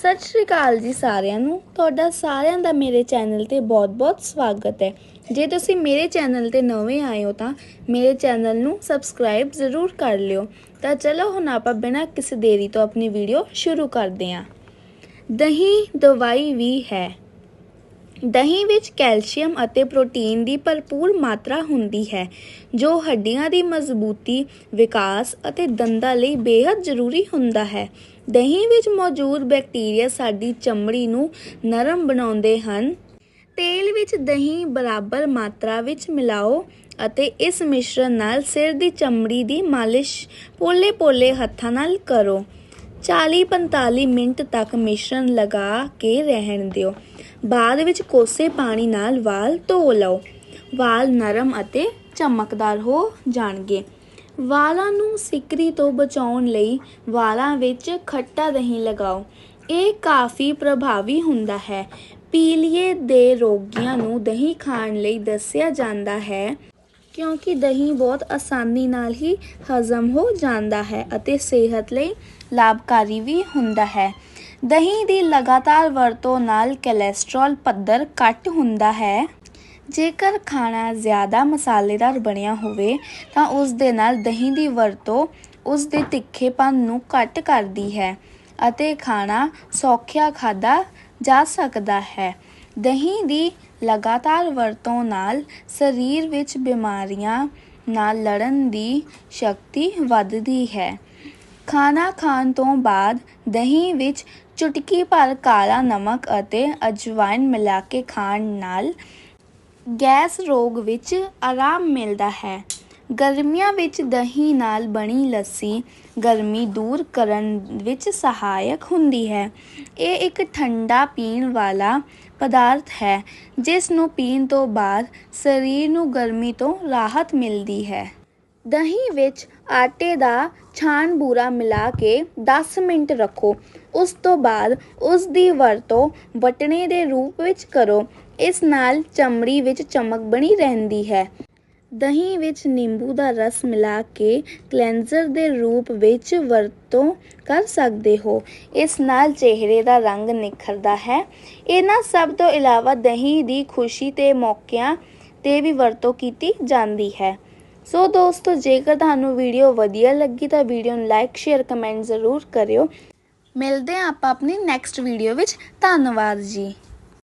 ਸਤਿ ਸ਼੍ਰੀ ਅਕਾਲ ਜੀ ਸਾਰਿਆਂ ਨੂੰ। ਤੁਹਾਡਾ ਸਾਰਿਆਂ ਦਾ ਮੇਰੇ ਚੈਨਲ ਤੇ ਬਹੁਤ-ਬਹੁਤ ਸਵਾਗਤ ਹੈ। ਜੇ ਤੁਸੀਂ ਮੇਰੇ ਚੈਨਲ ਤੇ ਨਵੇਂ ਆਏ ਹੋ ਤਾਂ ਮੇਰੇ ਚੈਨਲ ਨੂੰ ਸਬਸਕ੍ਰਾਈਬ ਜ਼ਰੂਰ ਕਰ ਲਿਓ। ਤਾਂ ਚਲੋ ਹੁਣ ਆਪਾਂ ਬਿਨਾਂ ਕਿਸੇ ਦੇਰੀ ਤੋਂ ਆਪਣੀ ਵੀਡੀਓ ਸ਼ੁਰੂ ਕਰਦੇ ਹਾਂ। ਦਹੀਂ ਦਵਾਈ ਵੀ ਹੈ। ਦਹੀਂ ਵਿੱਚ ਕੈਲਸ਼ੀਅਮ ਅਤੇ ਪ੍ਰੋਟੀਨ ਦੀ ਭਰਪੂਰ ਮਾਤਰਾ ਹੁੰਦੀ ਹੈ ਜੋ ਹੱਡੀਆਂ ਦੀ ਮਜ਼ਬੂਤੀ, ਵਿਕਾਸ ਅਤੇ ਦੰਦਾਂ ਲਈ ਬੇहद ਜ਼ਰੂਰੀ ਹੁੰਦਾ ਹੈ। ਦਹੀਂ ਵਿੱਚ ਮੌਜੂਦ ਬੈਕਟੀਰੀਆ ਸਾਡੀ ਚਮੜੀ ਨੂੰ ਨਰਮ ਬਣਾਉਂਦੇ ਹਨ। ਤੇਲ ਵਿੱਚ ਦਹੀਂ ਬਰਾਬਰ ਮਾਤਰਾ ਵਿੱਚ ਮਿਲਾਓ ਅਤੇ ਇਸ ਮਿਸ਼ਰਣ ਨਾਲ ਸਿਰ ਦੀ ਚਮੜੀ ਦੀ ਮਾਲਿਸ਼ ਪੋਲੇ-ਪੋਲੇ ਹੱਥਾਂ ਨਾਲ ਕਰੋ। 40-45 ਮਿੰਟ ਤੱਕ ਮਿਸ਼ਰਣ ਲਗਾ ਕੇ ਰਹਿਣ ਦਿਓ। ਬਾਅਦ ਵਿੱਚ ਕੋਸੇ ਪਾਣੀ ਨਾਲ ਵਾਲ ਧੋ ਲਓ। ਵਾਲ ਨਰਮ ਅਤੇ ਚਮਕਦਾਰ ਹੋ ਜਾਣਗੇ। ਵਾਲਾਂ ਨੂੰ ਸਿਕਰੀ ਤੋਂ ਬਚਾਉਣ ਲਈ ਵਾਲਾਂ ਵਿੱਚ ਖੱਟਾ ਦਹੀਂ ਲਗਾਓ। ਇਹ ਕਾਫੀ ਪ੍ਰਭਾਵੀ ਹੁੰਦਾ ਹੈ। ਪੀਲੀਏ ਦੇ ਰੋਗੀਆਂ ਨੂੰ ਦਹੀਂ ਖਾਣ ਲਈ ਦੱਸਿਆ ਜਾਂਦਾ ਹੈ, ਕਿਉਂਕਿ ਦਹੀਂ ਬਹੁਤ ਆਸਾਨੀ ਨਾਲ ਹੀ ਹਜ਼ਮ ਹੋ ਜਾਂਦਾ ਹੈ ਅਤੇ ਸਿਹਤ ਲਈ ਲਾਭਕਾਰੀ ਵੀ ਹੁੰਦਾ ਹੈ। ਦਹੀਂ ਦੀ ਲਗਾਤਾਰ ਵਰਤੋਂ ਨਾਲ ਕੋਲੇਸਟ੍ਰੋਲ ਪੱਧਰ ਘੱਟ ਹੁੰਦਾ ਹੈ। ਜੇਕਰ ਖਾਣਾ ਜ਼ਿਆਦਾ ਮਸਾਲੇਦਾਰ ਬਣਿਆ ਹੋਵੇ, ਤਾਂ ਉਸ ਦੇ ਨਾਲ ਦਹੀਂ ਦੀ ਵਰਤੋਂ ਉਸ ਦੇ ਤਿੱਖੇਪਨ ਨੂੰ ਘੱਟ ਕਰਦੀ ਹੈ ਅਤੇ ਖਾਣਾ ਸੌਖਿਆ ਖਾਧਾ ਜਾ ਸਕਦਾ ਹੈ। ਦਹੀਂ ਦੀ ਲਗਾਤਾਰ ਵਰਤੋਂ ਨਾਲ ਸਰੀਰ ਵਿੱਚ ਬਿਮਾਰੀਆਂ ਨਾਲ ਲੜਨ ਦੀ ਸ਼ਕਤੀ ਵੱਧਦੀ ਹੈ। ਖਾਣਾ ਖਾਣ ਤੋਂ ਬਾਅਦ ਦਹੀਂ ਵਿੱਚ ਚੁਟਕੀ ਭਰ ਕਾਲਾ ਨਮਕ ਅਤੇ ਅਜਵਾਇਣ ਮਿਲਾ ਕੇ ਖਾਣ ਨਾਲ ਗੈਸ ਰੋਗ ਵਿੱਚ ਆਰਾਮ ਮਿਲਦਾ ਹੈ। ਗਰਮੀਆਂ ਵਿੱਚ ਦਹੀਂ ਨਾਲ ਬਣੀ ਲੱਸੀ ਗਰਮੀ ਦੂਰ ਕਰਨ ਵਿੱਚ ਸਹਾਇਕ ਹੁੰਦੀ ਹੈ। ਇਹ ਇੱਕ ਠੰਡਾ ਪੀਣ ਵਾਲਾ ਪਦਾਰਥ ਹੈ, ਜਿਸ ਨੂੰ ਪੀਣ ਤੋਂ ਬਾਅਦ ਸਰੀਰ ਨੂੰ ਗਰਮੀ ਤੋਂ ਰਾਹਤ ਮਿਲਦੀ ਹੈ। ਦਹੀਂ ਵਿੱਚ ਆਟੇ ਦਾ ਛਾਣ ਬੂਰਾ ਮਿਲਾ ਕੇ ਦਸ ਮਿੰਟ ਰੱਖੋ। ਉਸ ਤੋਂ ਬਾਅਦ ਉਸ ਦੀ ਵਰਤੋਂ ਵਟਣੇ ਦੇ ਰੂਪ ਵਿੱਚ ਕਰੋ। ਇਸ ਨਾਲ ਚਮੜੀ ਵਿੱਚ ਚਮਕ ਬਣੀ ਰਹਿੰਦੀ ਹੈ। ਦਹੀਂ ਵਿੱਚ ਨਿੰਬੂ ਦਾ ਰਸ ਮਿਲਾ ਕੇ ਕਲੈਂਜ਼ਰ ਦੇ ਰੂਪ ਵਿੱਚ ਵਰਤੋਂ ਕਰ ਸਕਦੇ ਹੋ। ਇਸ ਨਾਲ ਚਿਹਰੇ ਦਾ ਰੰਗ ਨਿਖਰਦਾ ਹੈ। ਇਹਨਾਂ ਸਭ ਤੋਂ ਇਲਾਵਾ ਦਹੀਂ ਦੀ ਖੁਸ਼ੀ ਦੇ ਮੌਕਿਆਂ ਤੇ ਵੀ ਵਰਤੋਂ ਕੀਤੀ ਜਾਂਦੀ ਹੈ। ਸੋ ਦੋਸਤੋ, ਜੇਕਰ ਤੁਹਾਨੂੰ ਵੀਡੀਓ ਵਧੀਆ ਲੱਗੀ ਤਾਂ ਵੀਡੀਓ ਨੂੰ ਲਾਈਕ, ਸ਼ੇਅਰ, ਕਮੈਂਟ ਜ਼ਰੂਰ ਕਰਿਓ। ਮਿਲਦੇ ਹਾਂ ਆਪਾਂ ਆਪਣੀ ਨੈਕਸਟ ਵੀਡੀਓ ਵਿੱਚ ਧੰਨਵਾਦ ਜੀ।